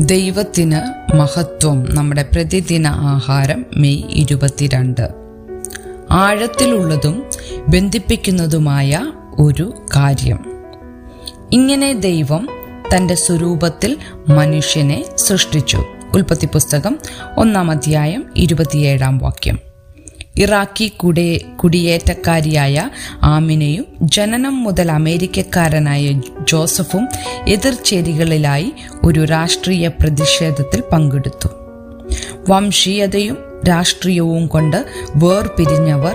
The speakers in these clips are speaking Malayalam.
ദൈവത്തിന് മഹത്വം. നമ്മുടെ പ്രതിദിന ആഹാരം മെയ് ഇരുപത്തിരണ്ട്. ആഴത്തിലുള്ളതും ബന്ധിപ്പിക്കുന്നതുമായ ഒരു കാര്യം. ഇങ്ങനെ ദൈവം തന്റെ സ്വരൂപത്തിൽ മനുഷ്യനെ സൃഷ്ടിച്ചു. ഉൽപ്പത്തി പുസ്തകം ഒന്നാം അധ്യായം ഇരുപത്തിയേഴാം വാക്യം. ഇറാഖി കുടേ കുടിയേറ്റക്കാരിയായ ആമിനയും ജനനം മുതൽ അമേരിക്കക്കാരനായ ജോസഫും എതിർചേരികളിലായി ഒരു രാഷ്ട്രീയ പ്രതിഷേധത്തിൽ പങ്കെടുത്തു. വംശീയതയും രാഷ്ട്രീയവും കൊണ്ട് വേർപിരിഞ്ഞവർ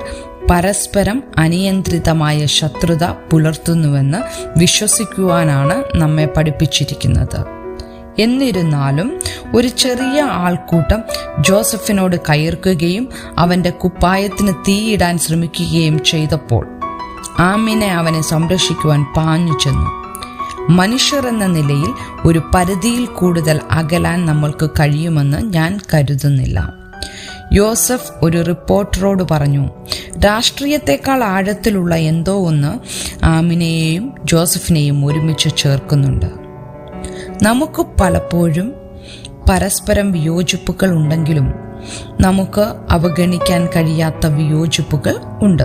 പരസ്പരം അനിയന്ത്രിതമായ ശത്രുത പുലർത്തുന്നുവെന്ന് വിശ്വസിക്കുവാനാണ് നമ്മെ പഠിപ്പിച്ചിരിക്കുന്നത്. എന്നിരുന്നാലും ഒരു ചെറിയ ആൾക്കൂട്ടം ജോസഫിനോട് കയർക്കുകയും അവന്റെ കുപ്പായത്തിന് തീയിടാൻ ശ്രമിക്കുകയും ചെയ്തപ്പോൾ ആമിനെ അവനെ സംരക്ഷിക്കുവാൻ പാഞ്ഞു ചെന്നു. മനുഷ്യർ എന്ന നിലയിൽ ഒരു പരിധിയിൽ കൂടുതൽ അകലാൻ നമ്മൾക്ക് കഴിയുമെന്ന് ഞാൻ കരുതുന്നില്ല. യോസഫ് ഒരു റിപ്പോർട്ടറോട് പറഞ്ഞു രാഷ്ട്രീയത്തെക്കാൾ ആഴത്തിലുള്ള എന്തോ ഒന്ന് ആമിനെയും ജോസഫിനെയും ഒരുമിച്ച് ചേർക്കുന്നുണ്ട്. നമുക്ക് പലപ്പോഴും പരസ്പരം വിയോജിപ്പുകൾ ഉണ്ടെങ്കിലും നമുക്ക് അവഗണിക്കാൻ കഴിയാത്ത വിയോജിപ്പുകൾ ഉണ്ട്.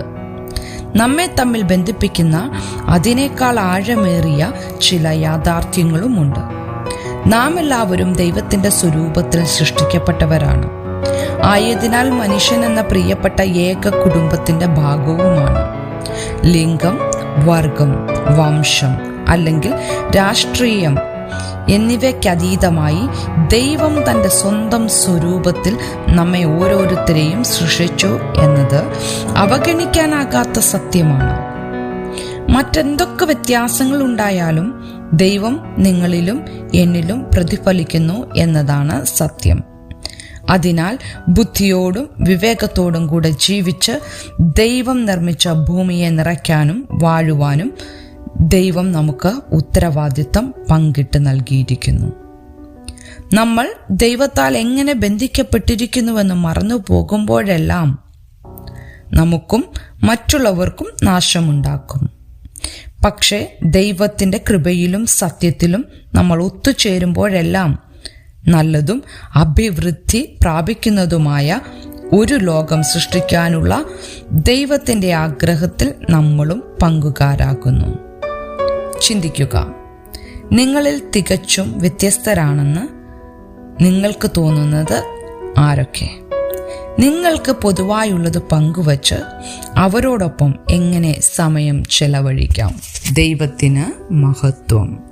നമ്മെ തമ്മിൽ ബന്ധിപ്പിക്കുന്ന അതിനേക്കാൾ ആഴമേറിയ ചില യാഥാർത്ഥ്യങ്ങളുമുണ്ട് നാം എല്ലാവരും ദൈവത്തിന്റെ സ്വരൂപത്തിൽ സൃഷ്ടിക്കപ്പെട്ടവരാണ്. ആയതിനാൽ മനുഷ്യൻ എന്ന പ്രിയപ്പെട്ട ഏക കുടുംബത്തിന്റെ ഭാഗവുമാണ്. ലിംഗം വർഗം വംശം അല്ലെങ്കിൽ രാഷ്ട്രീയം എന്നിവയ്ക്കതീതമായി ദൈവം തന്റെ സ്വന്തം സ്വരൂപത്തിൽ നമ്മെ ഓരോരുത്തരെയും സൃഷ്ടിച്ചു എന്നത് അവഗണിക്കാനാകാത്ത സത്യമാണ്. മറ്റെന്തൊക്കെ വ്യത്യാസങ്ങൾ ഉണ്ടായാലും ദൈവം നിങ്ങളിലും എന്നിലും പ്രതിഫലിക്കുന്നു എന്നതാണ് സത്യം. അതിനാൽ ബുദ്ധിയോടും വിവേകത്തോടും കൂടെ ജീവിച്ച് ദൈവം നിർമ്മിച്ച ഭൂമിയെ നിറയ്ക്കാനും വാഴുവാനും ദൈവം നമുക്ക് ഉത്തരവാദിത്തം പങ്കിട്ട് നൽകിയിരിക്കുന്നു. നമ്മൾ ദൈവത്താൽ എങ്ങനെ ബന്ധിക്കപ്പെട്ടിരിക്കുന്നുവെന്ന് മറന്നു പോകുമ്പോഴെല്ലാം നമുക്കും മറ്റുള്ളവർക്കും നാശമുണ്ടാക്കും. പക്ഷേ ദൈവത്തിന്റെ കൃപയിലും സത്യത്തിലും നമ്മൾ ഒത്തുചേരുമ്പോഴെല്ലാം നല്ലതും അഭിവൃദ്ധി പ്രാപിക്കുന്നതുമായ ഒരു ലോകം സൃഷ്ടിക്കാനുള്ള ദൈവത്തിന്റെ ആഗ്രഹത്തിൽ നമ്മളും പങ്കുകാരാകുന്നു. ചിന്തിക്കുക. നിങ്ങളിൽ തികച്ചും വ്യത്യസ്തരാണെന്ന് നിങ്ങൾക്ക് തോന്നുന്നത് ആരൊക്കെ? നിങ്ങൾക്ക് പൊതുവായുള്ളത് പങ്കുവച്ച് അവരോടൊപ്പം എങ്ങനെ സമയം ചെലവഴിക്കാം? ദൈവത്തിന് മഹത്വം.